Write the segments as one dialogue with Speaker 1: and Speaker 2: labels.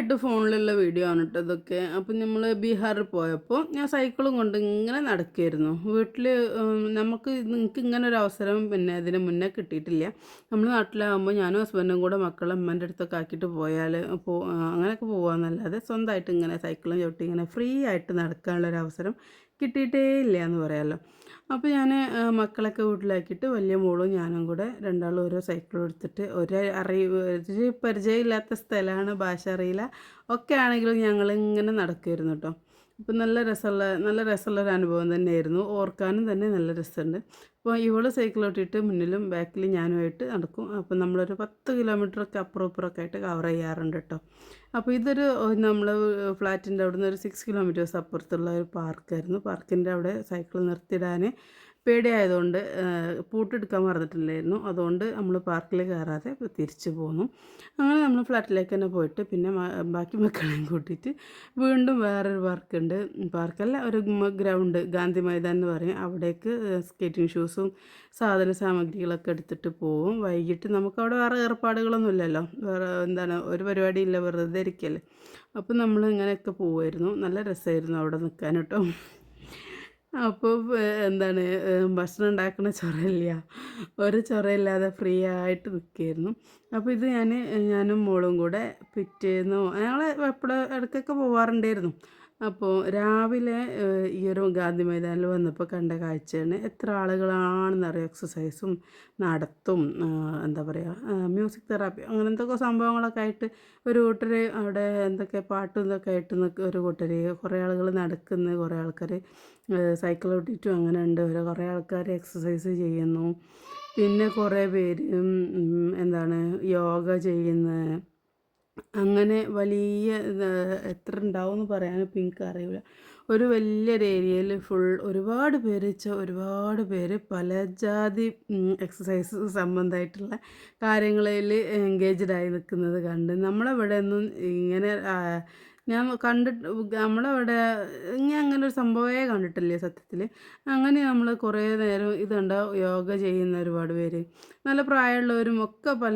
Speaker 1: ആയിട്ട് ഫോണിലുള്ള വീഡിയോ ആണ് കേട്ടോ ഇതൊക്കെ. അപ്പം നമ്മൾ ബീഹാറിൽ പോയപ്പോൾ ഞാൻ സൈക്കിളും കൊണ്ട് ഇങ്ങനെ നടക്കുമായിരുന്നു വീട്ടിൽ നമുക്ക് നിങ്ങൾക്ക് ഇങ്ങനെ ഒരു അവസരം പിന്നെ അതിന് മുന്നേ കിട്ടിയിട്ടില്ല. നമ്മൾ നാട്ടിലാകുമ്പോൾ ഞാനും ഹസ്ബൻഡും കൂടെ മക്കളും അമ്മേന്റെ അടുത്തൊക്കെ ആക്കിയിട്ട് പോയാൽ പോ അങ്ങനെയൊക്കെ പോകാമെന്നല്ലാതെ സ്വന്തമായിട്ട് ഇങ്ങനെ സൈക്കിളും ചവിട്ടി ഇങ്ങനെ ഫ്രീ ആയിട്ട് നടക്കാനുള്ളൊരു അവസരം കിട്ടിയിട്ടേ ഇല്ല എന്ന് പറയാമല്ലോ അപ്പോൾ ഞാൻ മക്കളൊക്കെ വീട്ടിലാക്കിയിട്ട് വലിയ മോളും ഞാനും കൂടെ രണ്ടാളും ഓരോ സൈക്കിളും എടുത്തിട്ട് ഒരു അറിവ് ഒരു പരിചയമില്ലാത്ത സ്ഥലമാണ് ഭാഷ അറിയില്ല. ഒക്കെ ആണെങ്കിലും ഞങ്ങൾ ഇങ്ങനെ നടക്കുമായിരുന്നു കേട്ടോ. അപ്പോൾ നല്ല രസമുള്ള നല്ല രസമുള്ള ഒരു അനുഭവം തന്നെയായിരുന്നു. ഓർക്കാനും തന്നെ നല്ല രസമുണ്ട്. അപ്പോൾ ഇവൾ സൈക്കിളോട്ടിട്ട് മുന്നിലും ബാക്കിലും ഞാനുമായിട്ട് നടക്കും. അപ്പോൾ നമ്മളൊരു പത്ത് കിലോമീറ്ററൊക്കെ അപ്പുറം ഇപ്പുറമൊക്കെ ആയിട്ട് കവർ ചെയ്യാറുണ്ട് കേട്ടോ. അപ്പോൾ ഇതൊരു നമ്മൾ ഫ്ലാറ്റിന്റെ അവിടെ നിന്ന് ഒരു സിക്സ് കിലോമീറ്റേഴ്സ് അപ്പുറത്തുള്ള ഒരു പാർക്കായിരുന്നു പാർക്കിന്റെ അവിടെ സൈക്കിൾ നിർത്തിയിടാൻ പേടിയായതുകൊണ്ട് പൂട്ടെടുക്കാൻ മറന്നിട്ടില്ലായിരുന്നു. അതുകൊണ്ട് നമ്മൾ പാർക്കിൽ കയറാതെ തിരിച്ചു പോന്നു. അങ്ങനെ നമ്മൾ ഫ്ലാറ്റിലേക്ക് തന്നെ പോയിട്ട് പിന്നെ ബാക്കി മക്കളെയും കൂട്ടിയിട്ട് വീണ്ടും വേറൊരു പാർക്കുണ്ട്. പാർക്കല്ല ഒരു ഗ്രൗണ്ട് ഗാന്ധി മൈതാൻ എന്ന് പറയും. അവിടേക്ക് സ്കേറ്റിംഗ് ഷൂസും സാധന സാമഗ്രികളൊക്കെ എടുത്തിട്ട് പോവും. വൈകിട്ട് നമുക്കവിടെ വേറെ ഏർപ്പാടുകളൊന്നും ഇല്ലല്ലോ. വേറെ എന്താണ് ഒരു പരിപാടിയില്ല വെറുതെ ഇരിക്കല്ലേ. അപ്പം നമ്മൾ ഇങ്ങനെയൊക്കെ പോവുമായിരുന്നു നല്ല രസമായിരുന്നു അവിടെ നിൽക്കാൻ കേട്ടോ അപ്പോൾ എന്താണ് ഭക്ഷണം ഉണ്ടാക്കുന്ന ചൊറയില്ല. ഒരു ചൊറയില്ലാതെ ഫ്രീ ആയിട്ട് നിൽക്കുകയായിരുന്നു അപ്പോൾ ഇത് ഞാൻ ഞാനും മോളും കൂടെ പിറ്റേന്ന് ഞങ്ങൾ എപ്പോഴും ഇടയ്ക്കൊക്കെ പോവാറുണ്ടായിരുന്നു. അപ്പോൾ രാവിലെ ഈ ഒരു ഗാന്ധി മൈതാനിൽ വന്നപ്പോൾ കണ്ട കാഴ്ചയാണ് എത്ര ആളുകളാണെന്നറിയാം? എക്സസൈസും നടത്തും എന്താ പറയുക മ്യൂസിക് തെറാപ്പി അങ്ങനെ എന്തൊക്കെ സംഭവങ്ങളൊക്കെ ആയിട്ട് ഒരു കൂട്ടർ അവിടെ എന്തൊക്കെ പാട്ടും ഇതൊക്കെ ആയിട്ട് ഒരു കൂട്ടർ കുറേ ആളുകൾ നടക്കുന്നു കുറേ ആൾക്കാർ സൈക്കിൾ ഓട്ടിയിട്ടും അങ്ങനെ ഉണ്ട്. ഒരു കുറേ ആൾക്കാർ എക്സസൈസ് ചെയ്യുന്നു. പിന്നെ കുറേ പേര് എന്താണ് യോഗ ചെയ്യുന്നത് അങ്ങനെ വലിയ എത്ര പറയാൻ പിങ്ക് എനിക്കറിയില്ല ഒരു വലിയൊരു ഏരിയയിൽ ഫുൾ ഒരുപാട് പേര് വെച്ചാൽ ഒരുപാട് പേര് പല ജാതി എക്സസൈസ് സംബന്ധമായിട്ടുള്ള കാര്യങ്ങളിൽ എൻഗേജ്ഡ് ആയി നിൽക്കുന്നത് കണ്ട് നമ്മളവിടെ ഒന്നും ഇങ്ങനെ ഞാൻ കണ്ടിട്ട് നമ്മളവിടെ ഞാൻ അങ്ങനെ ഒരു സംഭവമേ കണ്ടിട്ടില്ലേ സത്യത്തിൽ അങ്ങനെ നമ്മൾ കുറേ നേരം ഇതുണ്ട് യോഗ ചെയ്യുന്ന ഒരുപാട് പേര്. നല്ല പ്രായമുള്ളവരും ഒക്കെ പല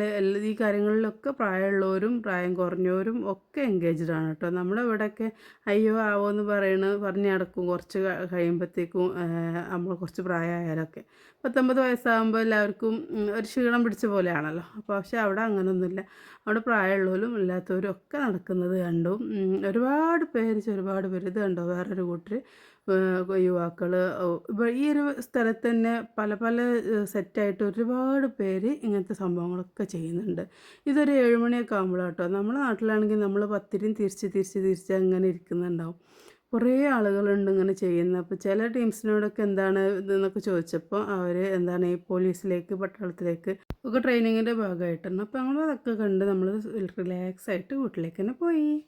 Speaker 1: ഈ കാര്യങ്ങളിലൊക്കെ പ്രായമുള്ളവരും പ്രായം കുറഞ്ഞവരും ഒക്കെ എൻഗേജ്ഡ് ആണ് കേട്ടോ. നമ്മുടെ ഇവിടെയൊക്കെ അയ്യോ ആവോ എന്ന് പറയണ പറഞ്ഞ് നടക്കും. കുറച്ച് കഴിയുമ്പോഴത്തേക്കും നമ്മൾ കുറച്ച് പ്രായമായാലൊക്കെ. പത്തൊമ്പത് വയസ്സാകുമ്പോൾ എല്ലാവർക്കും ഒരു ക്ഷീണം പിടിച്ച പോലെയാണല്ലോ. അപ്പോൾ പക്ഷേ അവിടെ അങ്ങനെയൊന്നുമില്ല അവിടെ പ്രായമുള്ളവരും ഇല്ലാത്തവരും ഒക്കെ നടക്കുന്നത് കണ്ടു ഒരുപാട് പേര് ഒരുപാട് പേര് ഇത് കണ്ടോ? വേറൊരു കൂട്ടർ യുവാക്കൾ ഈ ഒരു സ്ഥലത്ത് തന്നെ പല പല സെറ്റായിട്ട് ഒരുപാട് പേര് ഇങ്ങനത്തെ സംഭവങ്ങളൊക്കെ ചെയ്യുന്നുണ്ട്. ഇതൊരു ഏഴുമണിയൊക്കെ ആകുമ്പോഴാട്ടോ നമ്മുടെ നാട്ടിലാണെങ്കിൽ നമ്മൾ പത്തിരിയും തിരിച്ച് തിരിച്ച് തിരിച്ച് അങ്ങനെ ഇരിക്കുന്നുണ്ടാവും. കുറേ ആളുകളുണ്ട് ഇങ്ങനെ ചെയ്യുന്നത്. അപ്പോൾ ചില ടീംസിനോടൊക്കെ എന്താണ് ഇതെന്നൊക്കെ ചോദിച്ചപ്പോൾ അവർ എന്താണ് ഈ പോലീസിലേക്ക് പട്ടാളത്തിലേക്ക് ഒക്കെ ട്രെയിനിങ്ങിന്റെ ഭാഗമായിട്ടുണ്ട് അപ്പോൾ നമ്മൾ അതൊക്കെ കണ്ട് നമ്മൾ റിലാക്സ് ആയിട്ട് വീട്ടിലേക്ക് തന്നെ പോയി.